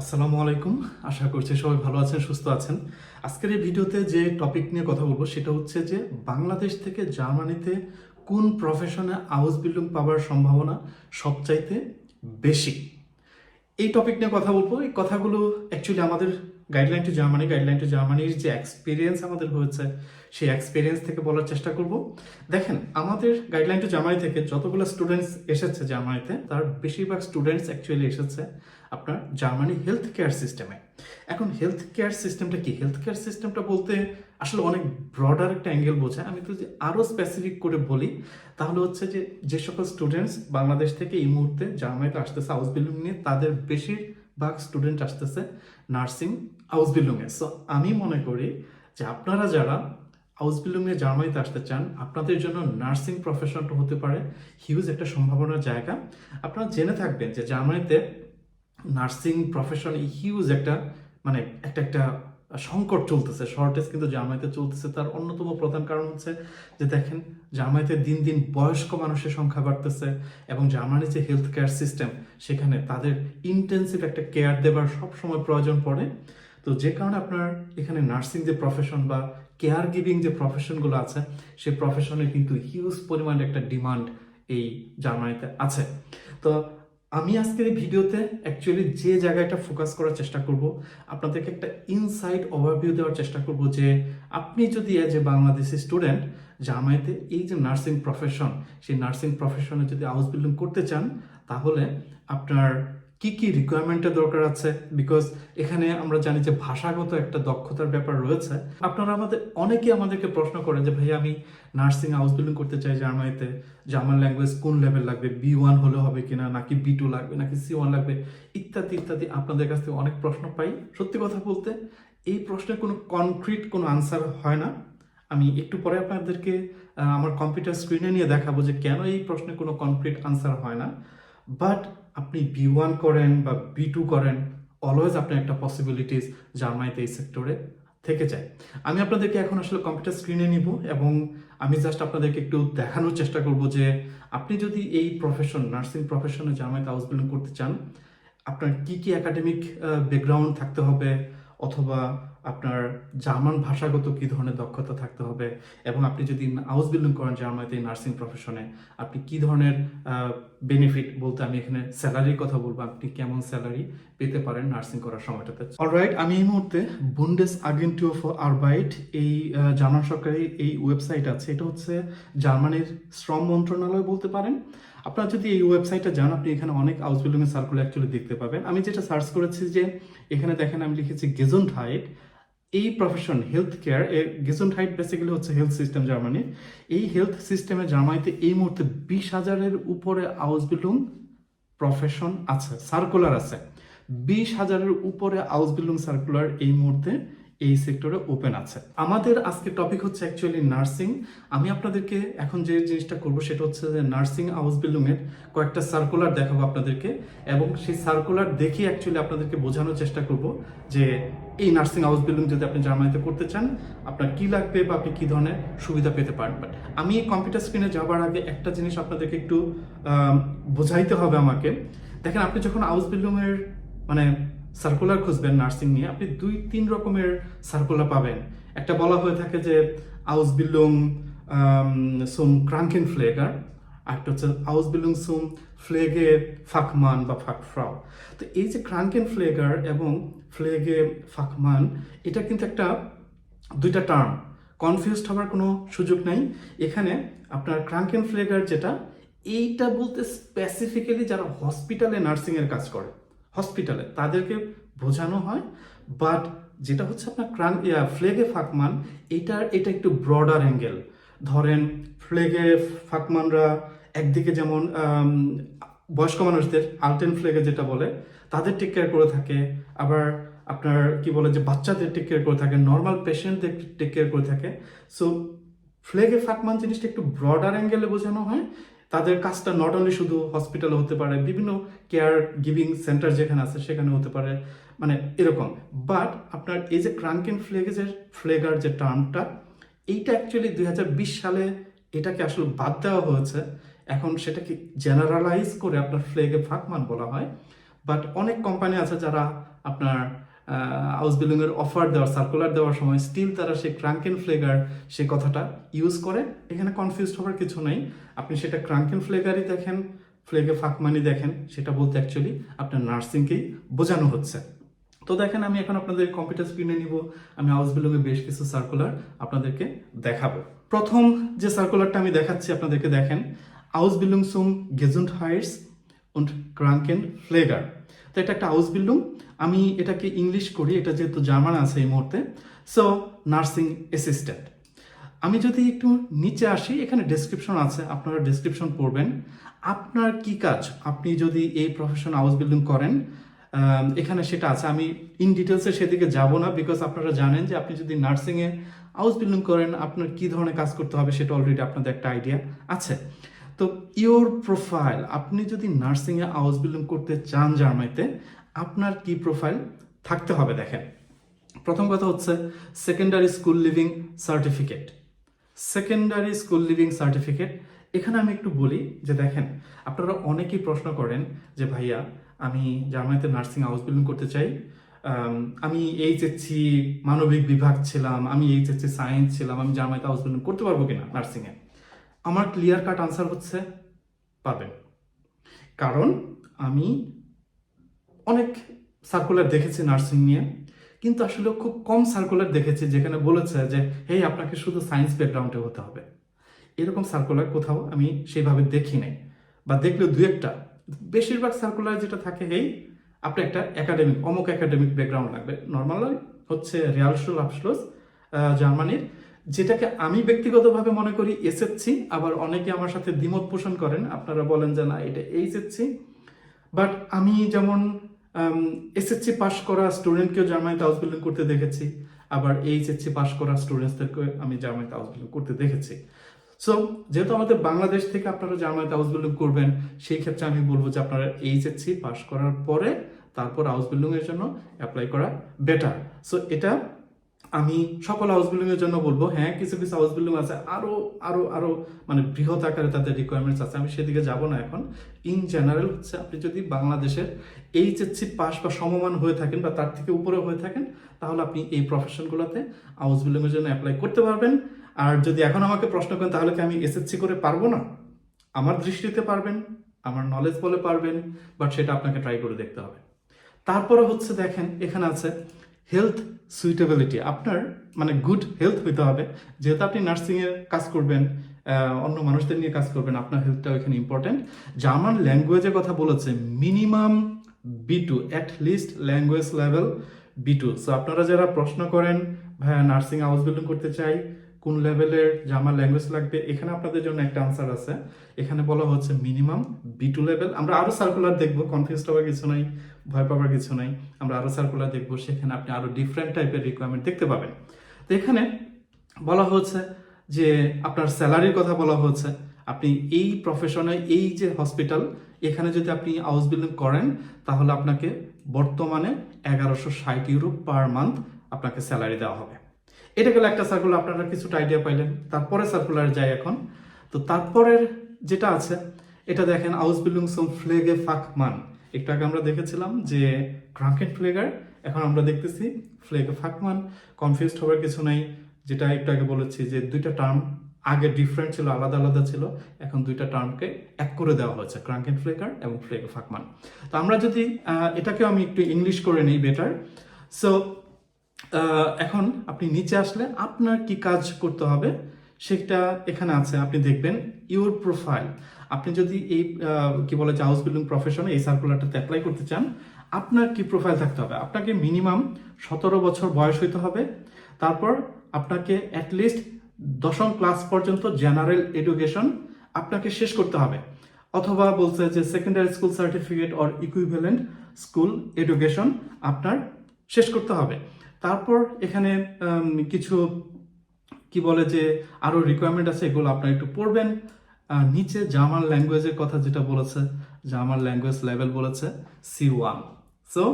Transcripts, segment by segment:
আসসালামু আলাইকুম। আশা করছি সবাই ভালো আছেন, সুস্থ আছেন। আজকের এই ভিডিওতে যে টপিক নিয়ে কথা বলব সেটা হচ্ছে যে বাংলাদেশ থেকে জার্মানিতে কোন প্রফেশনে হাউস বিল্ডিং পাওয়ার সম্ভাবনা সবচাইতে বেশি? এই টপিক নিয়ে কথা বলব। এই কথাগুলো অ্যাকচুয়ালি আমাদের guideline to Germany guideline to জার্মানির যে এক্সপিরিয়েন্স আমাদের হয়েছে, সেই এক্সপিরিয়েন্স থেকে বলার চেষ্টা করব। দেখেন, আমাদের গাইডলাইন টু জার্মানি থেকে যতগুলো স্টুডেন্টস এসেছে জার্মানিতে, তার বেশিরভাগ স্টুডেন্টস অ্যাকচুয়ালি এসেছে আপনার জার্মানি হেলথ কেয়ার সিস্টেমে এখন হেলথ কেয়ার সিস্টেমটা কি? হেলথ কেয়ার সিস্টেমটা বলতে আসলে অনেক ব্রডার একটা অ্যাঙ্গেল বোঝায়। আমি তো যে আরও স্পেসিফিক করে বলি, তাহলে হচ্ছে যে যে সকল স্টুডেন্টস বাংলাদেশ থেকে এই মুহূর্তে জার্মানিতে আসতেছে হাউস বিল্ডিং নিয়ে, তাদের বেশিরভাগ স্টুডেন্ট আসতেছে নার্সিং হাউস বিল্ডিংয়ে সো আমি মনে করি যে আপনারা যারা হাউস বিল্ডিংয়ে জার্মানিতে আসতে চান, আপনাদের জন্য নার্সিং প্রফেশনটা হতে পারে। হিউজ একটা সম্ভাবনার জায়গা। আপনারা জেনে থাকবেন যে জার্মানিতে নার্সিং প্রফেশন হিউজ একটা মানে একটা একটা সংকট চলতেছে। শর্টেজ কিন্তু জার্মানিতে চলতেছে। তার অন্যতম প্রধান কারণ হচ্ছে যে দেখেন জার্মানিতে দিন দিন বয়স্ক মানুষের সংখ্যা বাড়তেছে এবং জার্মানির যে হেলথ কেয়ার সিস্টেম সেখানে তাদের ইন্টেন্সিভ একটা কেয়ার দেবার সবসময় প্রয়োজন পড়ে। তো যে কারণে আপনার এখানে নার্সিং যে প্রফেশন বা কেয়ার গিভিং যে প্রফেশনগুলো আছে সেই প্রফেশনের কিন্তু হিউজ পরিমাণে একটা ডিমান্ড এই জার্মানিতে আছে। তো আমি আজকের এই ভিডিওতে অ্যাকচুয়ালি যে জায়গাটা ফোকাস করার চেষ্টা করব, আপনাদেরকে একটা ইনসাইড ওভারভিউ দেওয়ার চেষ্টা করব যে আপনি যদি এজ এ বাংলাদেশি স্টুডেন্ট জামায়াতে এই যে নার্সিং প্রফেশন সেই নার্সিং প্রফেশনে যদি হাউস বিল্ডিং করতে চান, তাহলে আপনার কি কি রিকোয়ারমেন্টের দরকার আছে? বিকজ এখানে আমরা জানি যে ভাষাগত একটা দক্ষতার ব্যাপার রয়েছে। আপনারা আমাদের অনেকে আমাদেরকে প্রশ্ন করেন যে ভাই আমি নার্সিং হাউস বিল্ডিং করতে চাই জার্মানিতে জার্মান ল্যাঙ্গুয়েজ কোন লেভেল লাগবে? বি ওয়ান হলে হবে কিনা? নাকি বি টু লাগবে? নাকি সি ওয়ান লাগবে? ইত্যাদি ইত্যাদি। আপনাদের কাছ থেকে অনেক প্রশ্ন পাই। সত্যি কথা বলতে, এই প্রশ্নের কোনো কনক্রিট কোনো আনসার হয় না। আমি একটু পরে আপনাদেরকে আমার কম্পিউটার স্ক্রিনে নিয়ে দেখাবো যে কেন এই প্রশ্নে কোনো কনক্রিট আনসার হয় না। বাট আপনি বি ওয়ান করেন বা বি টু করেন অলওয়েজ আপনার একটা পসিবিলিটিস জার্মানিতে এই সেক্টরে থেকে যায়। আমি আপনাদেরকে এখন আসলে কম্পিউটার স্ক্রিনে নিব এবং আমি জাস্ট আপনাদেরকে একটু দেখানোর চেষ্টা করব যে আপনি যদি এই প্রফেশন নার্সিং প্রফেশনে জার্মানিতে হাউস বিল্ডিং করতে চান, আপনার কি কি একাডেমিক ব্যাকগ্রাউন্ড থাকতে হবে অথবা আপনার জার্মান ভাষাগত কি ধরনের দক্ষতা থাকতে হবে? এবং আপনি যদি হাউস বিল্ডিং করেন জার্মানিতে নার্সিং প্রফেশনে আপনি কি ধরনের বেনিফিট বলতে আমি এখানে স্যালারির কথা বলব, আপনি কেমন স্যালারি পেতে পারেন নার্সিং করার সময়টাতে? অলরাইট আমি এই মুহূর্তে বুন্ডেস আগেন্টিও ফর আরবাইট এই জার্মান সরকারের এই ওয়েবসাইট আছে। এটা হচ্ছে জার্মানির শ্রম মন্ত্রণালয় বলতে পারেন। আপনারা যদি এই ওয়েবসাইটটা যান, আপনি এখানে অনেক হাউস বিল্ডিং এর সার্কুলার অ্যাকচুয়ালি দেখতে পাবেন। আমি যেটা সার্চ করেছি যে, এখানে দেখেন আমি লিখেছি গেজন হাইট এই প্রফেশন হেলথ কেয়ার এর গেজন্ট হাইট বেসিক্যালি হচ্ছে হেলথ সিস্টেম জার্মানির এই হেলথ সিস্টেমে জার্মানিতে এই মুহূর্তে বিশ হাজারের উপরে আউস বিল্ডিং প্রফেশন আছে সার্কুলার আছে। বিশ হাজারের উপরে আউস বিল্ডিং সার্কুলার এই মুহূর্তে এই সেক্টরে ওপেন আছে। আমাদের আজকে টপিক হচ্ছে অ্যাকচুয়ালি নার্সিং আমি আপনাদেরকে এখন যে জিনিসটা করব সেটা হচ্ছে যে নার্সিং হাউস বিল্ডিং এর কয়েকটা সার্কুলার দেখাবো আপনাদেরকে এবং সেই সার্কুলার দেখে অ্যাকচুয়ালি আপনাদেরকে বোঝানোর চেষ্টা করব যে এই নার্সিং হাউস বিল্ডিং যদি আপনি জার্মানিতে করতে চান, আপনার কি লাগবে বা আপনি কি ধরনের সুবিধা পেতে পারেন। বাট আমি কম্পিউটার স্ক্রিনে যাওয়ার আগে একটা জিনিস আপনাদেরকে একটু বোঝাইতে হবে আমাকে। দেখেন, আপনি যখন হাউস বিল্ডিং এর মানে সার্কুলার খুঁজবেন নার্সিং নিয়ে, আপনি দুই, তিন রকমের সার্কুলার পাবেন। একটা বলা হয়ে থাকে যে আউস বিল্ডিং সুম ক্রাঙ্কেন ফ্লেগার আরেকটা হচ্ছে আউস বিল্ডিং সুম ফ্লেগে ফাকমান বা ফাকফ্রাও তো এই যে ক্রাঙ্কেন ফ্লেগার এবং ফ্লেগে ফাকমান এটা কিন্তু একটা দুইটা টার্ম কনফিউজড হওয়ার কোনো সুযোগ নাই। এখানে আপনার ক্রাঙ্কেন ফ্লেগার যেটা, এইটা বলতে স্পেসিফিক্যালি যারা হসপিটালে নার্সিংয়ের কাজ করে। হসপিটালে তাদেরকে বোঝানো হয় বাট যেটা হচ্ছে আপনার ক্রান ফ্লেগে ফাকমান, এটার, এটা একটু ব্রডার অ্যাঙ্গেল ধরেন, ফ্লেগে ফাকমানরা একদিকে যেমন বয়স্ক মানুষদের, আলটেন ফ্লেগে যেটা বলে, তাদের টেক কেয়ার করে থাকে। আবার আপনার কি বলে যে বাচ্চাদের টেক কেয়ার করে থাকে নর্মাল পেশেন্টদের টেক কেয়ার করে থাকে। সো ফ্লেগে ফাকমান জিনিসটা একটু ব্রডার অ্যাঙ্গেলে বোঝানো হয় তাদের কাজটা নট অনলি শুধু হসপিটালে হতে পারে, বিভিন্ন কেয়ার গিভিং সেন্টার যেখানে আছে সেখানে হতে পারে মানে এরকম। বাট আপনার এই যে ক্রাঙ্কেন ফ্লেগেজের ফ্লেগার যে টার্মটা এইটা অ্যাকচুয়ালি দুই হাজার বিশ সালে এটাকে আসলে বাদ দেওয়া হয়েছে। এখন সেটাকে জেনারেলাইজ করে আপনার ফ্লেগে ফাকমান বলা হয়। বাট অনেক কোম্পানি আছে যারা আপনার হাউস বিল্ডিং এর অফার দেওয়ার সার্কুলার দেওয়ার সময় স্টিল তারা সেই ক্রাঙ্কেন ফ্লেগার সে কথাটা ইউজ করে। এখানে কনফিউজ হওয়ার কিছু নেই। আপনি সেটা ক্রাঙ্কেন ফ্লেগারই দেখেন ফ্লেগে ফাঁকমানি দেখেন, সেটা বলতে অ্যাকচুয়ালি আপনার নার্সিংকেই বোঝানো হচ্ছে। তো দেখেন, আমি এখন আপনাদের কম্পিউটার স্ক্রিনে নিব। আমি হাউস বিল্ডিংয়ে বেশ কিছু সার্কুলার আপনাদেরকে দেখাবো। প্রথম যে সার্কুলারটা আমি দেখাচ্ছি আপনাদেরকে দেখেন হাউস বিল্ডিং সুম গেজুন্ট হাইটস ক্রাঙ্কেন ফ্লেগার তো এটা একটা হাউস বিল্ডিং আমি এটাকে ইংলিশ করি, এটা যেহেতু জার্মান আছে এই মুহূর্তে। সো নার্সিং অ্যাসিস্ট্যান্ট আমি যদি একটু নিচে আসি, এখানে ডেসক্রিপশন আছে, আপনারা ডেসক্রিপশন পড়বেন। আপনার কি কাজ? আপনি যদি এই প্রফেশন হাউস বিল্ডিং করেন এখানে সেটা আছে। আমি ইন ডিটেলসে সেদিকে যাব না বিকজ আপনারা জানেন যে আপনি যদি নার্সিংয়ে হাউস বিল্ডিং করেন, আপনার কি ধরনের কাজ করতে হবে সেটা অলরেডি আপনাদের একটা আইডিয়া আছে। তো ইওর প্রোফাইল আপনি যদি নার্সিংয়ে হাউস বিল্ডিং করতে চান জার্মানিতে আপনার কি প্রোফাইল থাকতে হবে দেখেন। প্রথম কথা হচ্ছে secondary school leaving certificate secondary school leaving certificate এখানে আমি একটু বলি যে দেখেন আপনারা অনেকেই প্রশ্ন করেন যে ভাইয়া আমি জার্মানিতে নার্সিং হাউস বিল্ডিং করতে চাই আম, এইচএসসি মানবিক বিভাগ ছিলাম আমি এইচএসসি সায়েন্স ছিলাম আমি জার্মানিতে হাউস বিল্ডিং করতে পারব কিনা নার্সিংয়ে আমার ক্লিয়ার কাট আনসার হচ্ছে পারবেন কারণ আমি অনেক সার্কুলার দেখেছি নার্সিং নিয়ে, কিন্তু আসলে খুব কম সার্কুলার দেখেছি যেখানে বলেছে যে, হেই, আপনাকে শুধু সায়েন্স ব্যাকগ্রাউন্ডে হতে হবে। এরকম সার্কুলার কোথাও আমি সেভাবে দেখি নাই। বা দেখলে দু একটা, বেশিরভাগ সার্কুলার যেটা থাকে, হেই, আপনি একটা একাডেমিক অমুক একাডেমিক ব্যাকগ্রাউন্ড লাগবে। নর্মাল হচ্ছে রিয়ালসুল আপসলোস জার্মানির। যেটাকে আমি ব্যক্তিগতভাবে মনে করি এসএসসি আবার অনেকে আমার সাথে দ্বিমত পোষণ করেন, আপনারা বলেন যে না, এটা এইচএসসি বাট আমি যেমন এসএসসি পাস করা স্টুডেন্টকেও জার্মানিতে হাউস বিল্ডিং করতে দেখেছি, আবার এইচএসসি পাস করা স্টুডেন্টসদেরকে আমি জার্মানিতে হাউস বিল্ডিং করতে দেখেছি। সো যেহেতু আমাদের বাংলাদেশ থেকে আপনারা জার্মানিতে হাউস বিল্ডিং করবেন, সেই ক্ষেত্রে আমি বলব যে আপনারা এইচএসসি পাস করার পরে তারপর হাউস বিল্ডিং এর জন্য অ্যাপ্লাই করা বেটার সো এটা আমি সকল হাউস বিল্ডিং এর জন্য বলব হ্যাঁ কিছু কিছু হাউস বিল্ডিং আছে, আরও আরও আরও মানে বৃহৎ আকারে তাদের রিকোয়ারমেন্টস আছে। আমি সেদিকে যাব না এখন। ইন জেনারেল হচ্ছে আপনি যদি বাংলাদেশের এইচএসসি পাস বা সমমান হয়ে থাকেন বা তার থেকে উপরে হয়ে থাকেন, তাহলে আপনি এই প্রফেশনগুলোতে হাউস বিল্ডিং এর জন্য অ্যাপ্লাই করতে পারবেন। আর যদি এখন আমাকে প্রশ্ন করেন, তাহলে কি আমি এসএসসি করে পারব না? আমার দৃষ্টিতে পারবেন, আমার নলেজ বলে পারবেন বাট সেটা আপনাকে ট্রাই করে দেখতে হবে। তারপরে হচ্ছে দেখেন, এখানে আছে হেলথ সুইটেবিলিটি আপনার মানে গুড হেলথ হইতে হবে। যেহেতু আপনি নার্সিংয়ে কাজ করবেন অন্য মানুষদের নিয়ে কাজ করবেন, আপনার হেলথটাও এখানে ইম্পর্টেন্ট জার্মান ল্যাঙ্গুয়েজের কথা বলেছে minimum B two at least language level B two so আপনারা যারা প্রশ্ন করেন, ভাইয়া নার্সিং হাউস বিল্ডিং করতে চাই কোন লেভেলের জার্মান ল্যাঙ্গুয়েজ লাগবে, এখানে আপনাদের জন্য একটা আনসার আছে। এখানে বলা হচ্ছে মিনিমাম বি টু লেভেল আমরা আরও সার্কুলার দেখব কনফিউজ হওয়ার কিছু নাই, ভয় পাওয়ার কিছু নাই। আমরা আরও সার্কুলার দেখব, সেখানে আপনি আরও ডিফারেন্ট টাইপের রিকোয়ারমেন্ট দেখতে পাবেন। তো এখানে বলা হচ্ছে যে আপনার স্যালারির কথা বলা হচ্ছে। আপনি এই প্রফেশনে এই যে হসপিটাল এখানে যদি আপনি হাউস বিল্ডিং করেন, তাহলে আপনাকে বর্তমানে এগারোশো ষাট ইউরো পার মান্থ আপনাকে স্যালারি দেওয়া হবে। এটা গেলে একটা সার্কুলার আপনারা কিছুটা আইডিয়া পাইলেন। তারপরে সার্কুলার যাই এখন। তো তারপরের যেটা আছে, এটা দেখেন আউস বিল্ডিং সম ফ্লেগে ফাক মান একটু আগে আমরা দেখেছিলাম যে ক্রাঙ্কেন ফ্লেগার এখন আমরা দেখতেছি ফ্লেগে ফাকমান কনফিউজড হওয়ার কিছু নাই। যেটা একটু আগে বলেছি যে দুইটা টার্ম আগে ডিফারেন্ট ছিল, আলাদা আলাদা ছিল। এখন দুইটা টার্মকে এক করে দেওয়া হয়েছে ক্রাঙ্কেন ফ্লেগার এবং ফ্লেগে ফাকমান তো আমরা যদি এটাকেও আমি একটু ইংলিশ করে নিই বেটার সো এখন আপনি নিচে আসলে আপনার কি কাজ করতে হবে সেটা এখানে আছে। আপনি দেখবেন ইউর প্রোফাইল আপনি যদি এই কি বলে যে হাউস বিল্ডিং প্রফেশনে এই সার্কুলারটাতে অ্যাপ্লাই করতে চান, আপনার কি প্রোফাইল থাকতে হবে? আপনাকে মিনিমাম সতেরো বছর বয়স হইতে হবে। তারপর আপনাকে অ্যাটলিস্ট দশম ক্লাস পর্যন্ত জেনারেল এডুকেশন আপনাকে শেষ করতে হবে। অথবা বলছে যে secondary school certificate or equivalent school education আপনার শেষ করতে হবে। তারপর এখানে কিছু, কি বলে যে, আরও রিকোয়ারমেন্ট আছে, এগুলো আপনারা একটু পড়বেন। নিচে জার্মান ল্যাঙ্গুয়েজের কথা যেটা বলেছে জার্মান ল্যাঙ্গুয়েজ লেভেল বলেছে C one so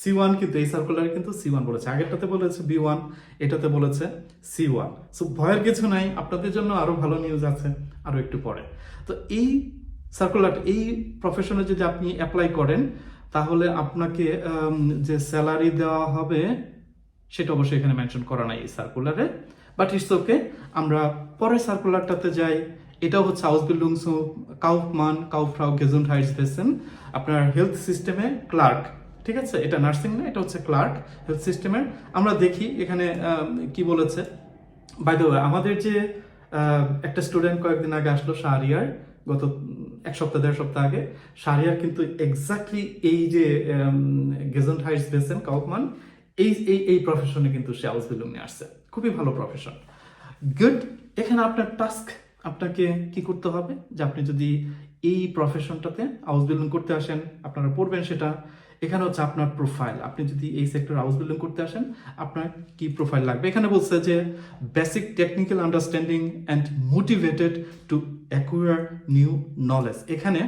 C one কিন্তু, এই সার্কুলারে কিন্তু সি ওয়ান বলেছে। আগেরটাতে বলেছে বি ওয়ান এটাতে বলেছে সি ওয়ান সো ভয়ের কিছু নাই, আপনাদের জন্য আরও ভালো নিউজ আছে, আরও একটু পরে। তো এই সার্কুলার এই প্রফেশনে যদি আপনি অ্যাপ্লাই করেন, তাহলে আপনাকে যে স্যালারি দেওয়া হবে সেটা অবশ্যই এখানে মেনশন করা নাই এই সার্কুলারে বাট ইটস ওকে আমরা পরের সার্কুলারটাতে যাই। এটাও হচ্ছে আউসবিল্ডুং কাউফমান কাউফ্রাউ গেজুন্ট হাইটস বেসেন আপনার হেলথ সিস্টেমে ক্লার্ক ঠিক আছে? এটা নার্সিং না, এটা হচ্ছে ক্লার্ক হেলথ সিস্টেমের আমরা দেখি এখানে কি বলেছে? বাই দ্য আমাদের যে একটা স্টুডেন্ট কয়েকদিন আগে আসলো শাহরিয়ার গত এক সপ্তাহ, দেড় সপ্তাহ আগে। শাহরিয়ার কিন্তু এক্স্যাক্টলি এই যে গেজেন্ট হাইটস বেসেন কাউফমান এই এই এই প্রফেশনে কিন্তু সে হাউস বিল্ডিং নিয়ে আসছে। খুবই ভালো প্রফেশন গুড এখানে আপনার টাস্ক আপনাকে কি করতে হবে? যে আপনি যদি এই প্রফেশনটাতে হাউস বিল্ডিং করতে আসেন, আপনারা পড়বেন সেটা। এখানে হচ্ছে আপনার প্রোফাইল আপনি যদি এই সেক্টর হাউস বিল্ডিং করতে আসেন, আপনার কি প্রোফাইল লাগবে? এখানে বলছে যে basic technical understanding and motivated to acquire new knowledge এখানে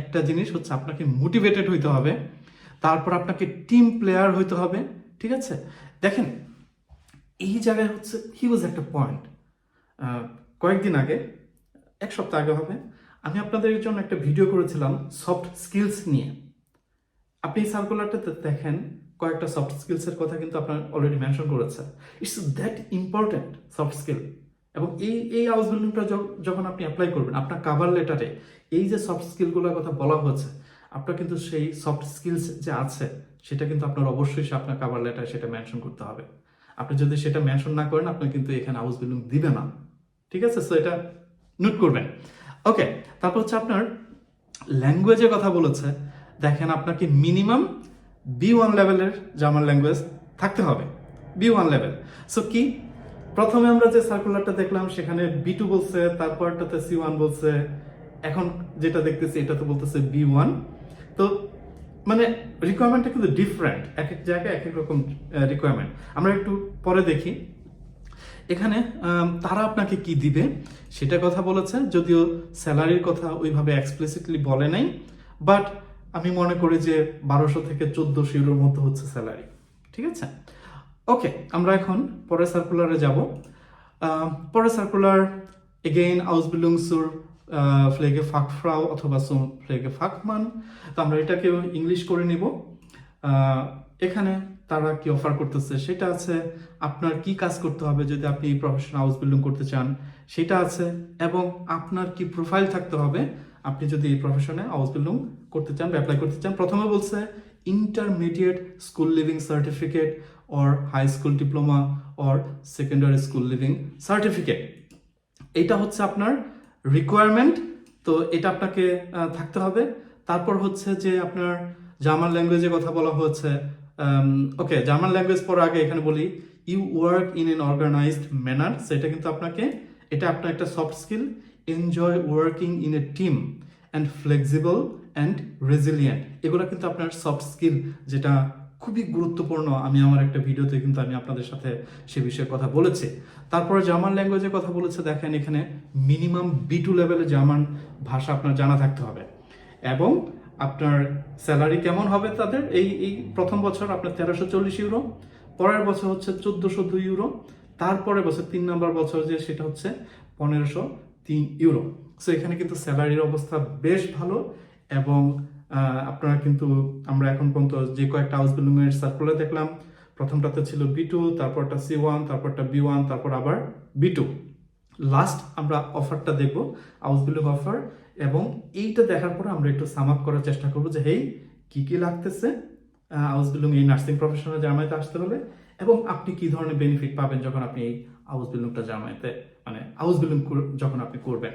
একটা জিনিস হচ্ছে আপনাকে মোটিভেটেড হইতে হবে। তারপর আপনাকে টিম প্লেয়ার হইতে হবে। ঠিক আছে? দেখেন, এই জায়গায় হচ্ছে হিউজ একটা পয়েন্ট কয়েকদিন আগে, এক সপ্তাহ আগে হবে, আমি আপনাদের জন্য একটা ভিডিও করেছিলাম সফট স্কিলস নিয়ে। আপনি এই সার্কুলারটাতে দেখেন, কয়েকটা সফট স্কিলসের কথা কিন্তু আপনার অলরেডি মেনশন করেছে। It's that important soft skill এবং এই এই হাউস বিল্ডিংটা যখন আপনি অ্যাপ্লাই করবেন, আপনার কাভার লেটারে এই যে সফট স্কিলগুলোর কথা বলা হয়েছে, আপনার কিন্তু সেই সফট স্কিলস যে আছে সেটা কিন্তু আপনার অবশ্যই সে আপনার কাভার লেটার সেটা মেনশন করতে হবে। আপনি যদি সেটা মেনশন না করেন আপনার কিন্তু এখানে হাউস বিল্ডিং দিবে না। ঠিক আছে? সো এটা নোট করবেন। ওকে তারপর হচ্ছে আপনার ল্যাঙ্গুয়েজের কথা বলেছে। দেখেন, আপনাকে মিনিমাম বি ওয়ান লেভেলের জার্মান ল্যাঙ্গুয়েজ থাকতে হবে। বি ওয়ান লেভেল সো কি? প্রথমে আমরা যে সার্কুলারটা দেখলাম, সেখানে বি টু বলছে, তারপরটাতে সি ওয়ান বলছে। এখন যেটা দেখতেছি এটা তো বলতেছে বি ওয়ান তো মানে রিকোয়ারমেন্টটা কিন্তু ডিফারেন্ট এক এক জায়গায় এক এক রকম রিকোয়ারমেন্ট আমরা একটু পরে দেখি। এখানে তারা আপনাকে কি দিবে? সেটা কথা বলেছে, যদিও স্যালারির কথা ওইভাবে এক্সপ্লিসিটলি বলে নাই বাট আমি মনে করি যে বারোশো থেকে চোদ্দোশো ইউরোর মধ্যে হচ্ছে স্যালারি। ঠিক আছে? ওকে আমরা এখন পরের সার্কুলারে যাব। পরের সার্কুলার এগেইন আউসবিলুংসুর ফ্লেগে ফাকফ্রাউ অথবা সুম ফ্লেগে ফাকমান তো আমরা এটাকেও ইংলিশ করে নিব। এখানে তারা কি অফার করতেছে? সেটা আছে, আপনার কি কাজ করতে হবে যদি আপনি এই প্রফেশন হাউস বিল্ডিং করতে চান? সেটা আছে, এবং আপনার কি প্রোফাইল থাকতে হবে? আপনি যদি এই প্রফেশনে হাউস বিল্ডিং করতে চান অ্যাপ্লাই করতে চান, প্রথমে বলছে intermediate school leaving certificate or high school diploma or secondary school leaving certificate এইটা হচ্ছে আপনার রিকোয়ারমেন্ট তো এটা আপনাকে থাকতে হবে। তারপর হচ্ছে যে আপনার জার্মান ল্যাঙ্গুয়েজে কথা বলা হচ্ছে ওকে জার্মান ল্যাঙ্গুয়েজ পর আগে এখানে বলি you work in an organised manner সেটা কিন্তু আপনাকে, এটা আপনার একটা soft skill enjoy working in a team and flexible and resilient এগুলো কিন্তু আপনার সফট স্কিল যেটা খুবই গুরুত্বপূর্ণ আমি আমার একটা ভিডিওতে কিন্তু আমি আপনাদের সাথে সে বিষয়ে কথা বলেছি। তারপরে জার্মান ল্যাঙ্গুয়েজের কথা বলেছে, দেখেন এখানে মিনিমাম বি টু লেভেলে জার্মান ভাষা আপনার জানা থাকতে হবে। এবং আপনার স্যালারি কেমন হবে তাদের? এই এই প্রথম বছর আপনার তেরোশো চল্লিশ ইউরো পরের বছর হচ্ছে চোদ্দোশো দুই ইউরো তারপরে বছর তিন নম্বর বছর যে, সেটা হচ্ছে পনেরোশো তিন ইউরো সো এখানে কিন্তু স্যালারির অবস্থা বেশ ভালো এবং আপনারা কিন্তু আমরা এখন পর্যন্ত যে কয়েকটা হাউস বিল্ডিং এর সার্কুলার দেখলাম। প্রথমটাতে ছিল বি টু তারপরটা সি ওয়ান তারপরটা বি ওয়ান তারপর আবার বি টু লাস্ট আমরা অফারটা দেখব হাউস বিল্ডিং অফার এবং এইটা দেখার পরে আমরা একটু সাম আপ করার চেষ্টা করব যে হেই কি কি লাগতেছে? হাউস বিল্ডিং এই নার্সিং প্রফেশনাল জার্মানিতে আসতে হলে এবং আপনি কি ধরনের বেনিফিট পাবেন যখন আপনি এই হাউস বিল্ডিংটা জার্মানিতে মানে হাউস বিল্ডিং যখন আপনি করবেন।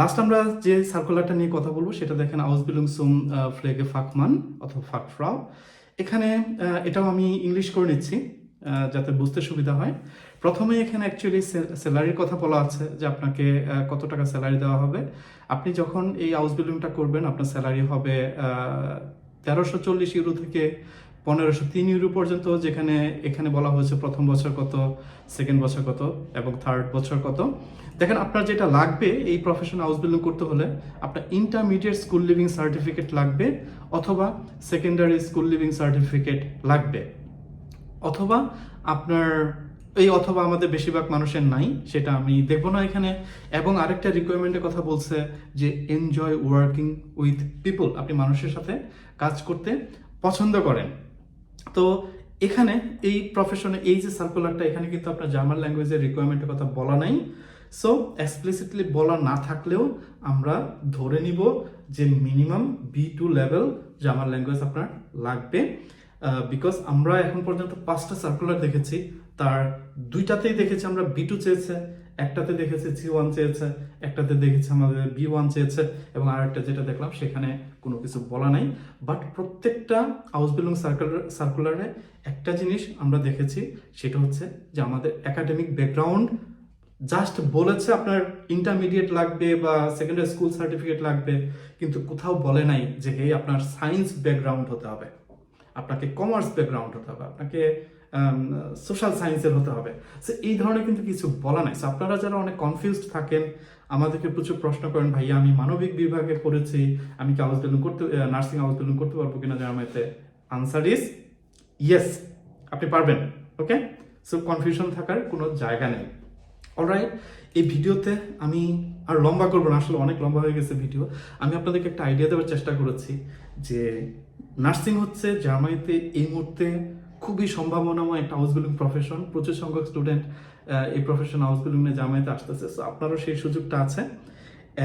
লাস্ট আমরা যে সার্কুলারটা নিয়ে কথা বলব, সেটা দেখেন হাউস বিল্ডিং সুম ফ্লেগে ফাকমান অথবা ফাকফ্রাও এখানে এটাও আমি ইংলিশ করে নিচ্ছি যাতে বুঝতে সুবিধা হয়। প্রথমে এখানে অ্যাকচুয়ালি স্যালারির কথা বলা আছে, যে আপনাকে কত টাকা স্যালারি দেওয়া হবে। আপনি যখন এই হাউস বিল্ডিংটা করবেন, আপনার স্যালারি হবে তেরোশো চল্লিশ ইউরো থেকে পনেরোশো তিন ইউরো পর্যন্ত, যেখানে এখানে বলা হয়েছে প্রথম বছর কত সেকেন্ড বছর কত এবং থার্ড বছর কত। দেখেন, আপনার যেটা লাগবে এই প্রফেশন হাউস বিল্ডিং করতে হলে আপনার ইন্টারমিডিয়েট স্কুল লিভিং সার্টিফিকেট লাগবে অথবা সেকেন্ডারি স্কুল লিভিং সার্টিফিকেট লাগবে। অথবা আপনার এই অথবা আমাদের বেশিরভাগ মানুষের নাই, সেটা আমি দেখব না এখানে। এবং আরেকটা রিকোয়ারমেন্টের কথা বলছে যে এনজয় ওয়ার্কিং উইথ পিপল আপনি মানুষের সাথে কাজ করতে পছন্দ করেন। তো এখানে এই প্রফেশনে এই যে সার্কুলারটা এখানে কিন্তু আপনার জার্মান ল্যাঙ্গুয়েজের রিকোয়ারমেন্টের কথা বলা নাই। সো এক্সপ্লিসিটলি বলা না থাকলেও আমরা ধরে নিব যে minimum B two level German language আপনার লাগবে। বিকজ আমরা এখন পর্যন্ত পাঁচটা সার্কুলার দেখেছি, তার দুইটাতেই দেখেছি আমরা বি টু চেয়েছে। একটাতে দেখেছি সি ওয়ান চেয়েছে, একটাতে দেখেছি আমাদের বি ওয়ান চেয়েছে এবং আরেকটা যেটা দেখলাম সেখানে কোনো কিছু বলা নাই। বাট প্রত্যেকটা হাউস বিলং সার্কুলার সার্কুলারে একটা জিনিস আমরা দেখেছি, সেটা হচ্ছে যে আমাদের একাডেমিক ব্যাকগ্রাউন্ড জাস্ট বলেছে আপনার ইন্টারমিডিয়েট লাগবে বা সেকেন্ডারি স্কুল সার্টিফিকেট লাগবে, কিন্তু কোথাও বলে নাই যে, হে, আপনার সায়েন্স ব্যাকগ্রাউন্ড হতে হবে। আপনাকে কমার্স ব্যাকগ্রাউন্ড হতে হবে। আপনাকে সোশ্যাল সায়েন্সের হতে হবে। সো এই ধরনের কিন্তু কিছু বলা নাই। সো আপনারা যারা অনেক কনফিউজড থাকেন, আমাদেরকে প্রচুর প্রশ্ন করেন, ভাইয়া, আমি মানবিক বিভাগে পড়েছি, আমি কি বিল্ডিং করতে নার্সিং বিল্ডিং করতে পারব কিনা জার্মানিতে আনসার ইজ ইয়েস আপনি পারবেন ওকে সো কনফিউশন থাকার কোনো জায়গা নেই। অলরাইট এই ভিডিওতে আমি আর লম্বা করব না, আসলে অনেক লম্বা হয়ে গেছে ভিডিও আমি আপনাদেরকে একটা আইডিয়া দেওয়ার চেষ্টা করেছি যে নার্সিং হচ্ছে জার্মানিতে এই মুহূর্তে খুবই সম্ভাবনাময় একটা হাউস বিল্ডিং প্রফেশন প্রচুর সংখ্যক স্টুডেন্ট এই প্রফেশন হাউস বিল্ডিংয়ে জার্মানিতে আসতেছে। সো আপনারও সেই সুযোগটা আছে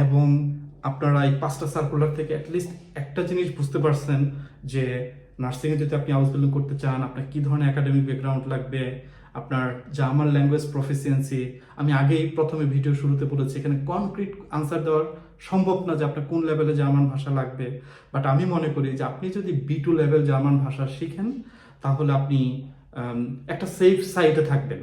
এবং আপনারা এই পাঁচটা সার্কুলার থেকে অ্যাটলিস্ট একটা জিনিস বুঝতে পারছেন যে নার্সিংয়ে যদি আপনি হাউস বিল্ডিং করতে চান, আপনার কি ধরনের একাডেমিক ব্যাকগ্রাউন্ড লাগবে, আপনার জার্মান ল্যাঙ্গুয়েজ প্রফিসিয়েন্সি আমি আগেই প্রথমে ভিডিও শুরুতে বলেছি, এখানে কনক্রিট আনসার দেওয়ার সম্ভব না যে আপনার কোন লেভেলে জার্মান ভাষা লাগবে। বাট আমি মনে করি যে আপনি যদি বি টু লেভেল জার্মান ভাষা শিখেন তাহলে আপনি একটা সেফ সাইটে থাকবেন।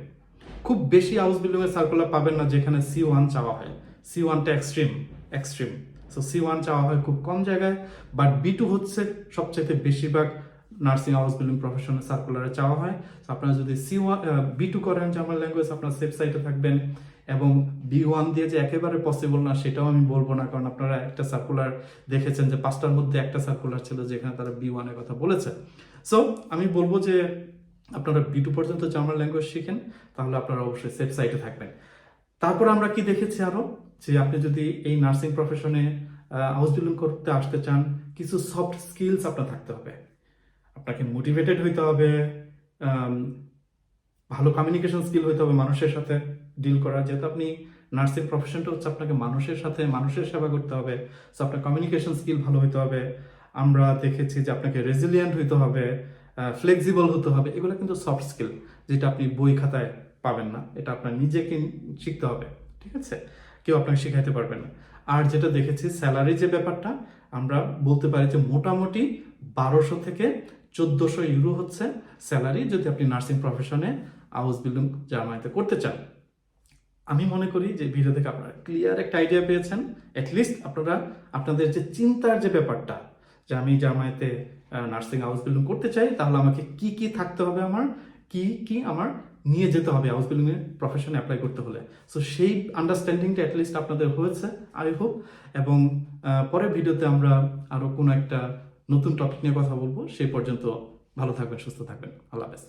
খুব বেশি হাউস বিল্ডিংয়ের সার্কুলার পাবেন না যেখানে সি ওয়ান চাওয়া হয়। সি ওয়ানটা extreme extreme so C one চাওয়া হয় খুব কম জায়গায় বাট বি টু হচ্ছে সবচেয়ে বেশিরভাগ নার্সিং হাউস বিল্ডিং প্রফেশনাল সার্কুলারে চাওয়া হয়। So, আপনারা যদি সি ওয়ান বি টু করেন জার্মান ল্যাঙ্গুয়েজ আপনার সেফ সাইটে থাকবেন। এবং বি ওয়ান দিয়ে যে একেবারে পসিবল না, সেটাও আমি বলব না, কারণ আপনারা একটা সার্কুলার দেখেছেন যে পাঁচটার মধ্যে একটা সার্কুলার ছিল যেখানে তারা বি ওয়ানের কথা বলেছে। সো আমি বলব যে আপনারা বি টু পর্যন্ত জার্মান ল্যাঙ্গুয়েজ শিখেন, তাহলে আপনারা অবশ্যই সেফ সাইটে থাকবেন। তারপর আমরা কি দেখেছি আরও? যে আপনি যদি এই নার্সিং প্রফেশনে হাউস বিল্ডিং করতে আসতে চান, কিছু সফট স্কিলস আপনার থাকতে হবে। আপনাকে মোটিভেটেড হইতে হবে ভালো কমিউনিকেশন স্কিল হইতে হবে মানুষের সাথে ডিল করা যেহেতু আপনি নার্সিং প্রফেশনটা হচ্ছে আপনাকে মানুষের সাথে মানুষের সেবা করতে হবে সো আপনার কমিউনিকেশন স্কিল ভালো হইতে হবে। আমরা দেখেছি যে আপনাকে রেজিলিয়েন্ট হইতে হবে ফ্লেক্সিবল হতে হবে, এগুলো কিন্তু সফট স্কিল যেটা আপনি বই খাতায় পাবেন না, এটা আপনার নিজেকে শিখতে হবে, ঠিক আছে? কেউ আপনাকে শেখাইতে পারবে না। আর যেটা দেখেছি স্যালারি যে ব্যাপারটা, আমরা বলতে পারি যে মোটামুটি বারোশো থেকে চোদ্দোশো ইউরো হচ্ছে স্যালারি যদি আপনি নার্সিং প্রফেশনে হাউস বিল্ডিং জার্মানিতে করতে চান। আমি মনে করি যে ভিডিও থেকে আপনারা ক্লিয়ার একটা আইডিয়া পেয়েছেন অ্যাটলিস্ট আপনারা, আপনাদের যে চিন্তার যে ব্যাপারটা যে আমি জামায়াতে নার্সিং হাউস বিল্ডিং করতে চাই, তাহলে আমাকে কি কি থাকতে হবে আমার? কি কি আমার নিয়ে যেতে হবে হাউস বিল্ডিং এর প্রফেশনে অ্যাপ্লাই করতে হলে? সো সেই আন্ডারস্ট্যান্ডিংটা অ্যাটলিস্ট আপনাদের হয়েছে আই হোপ এবং পরের ভিডিওতে আমরা আরও কোনো একটা নতুন টপিক নিয়ে কথা বলব। সেই পর্যন্ত ভালো থাকবেন, সুস্থ থাকবেন। আল্লাহ হাফেজ।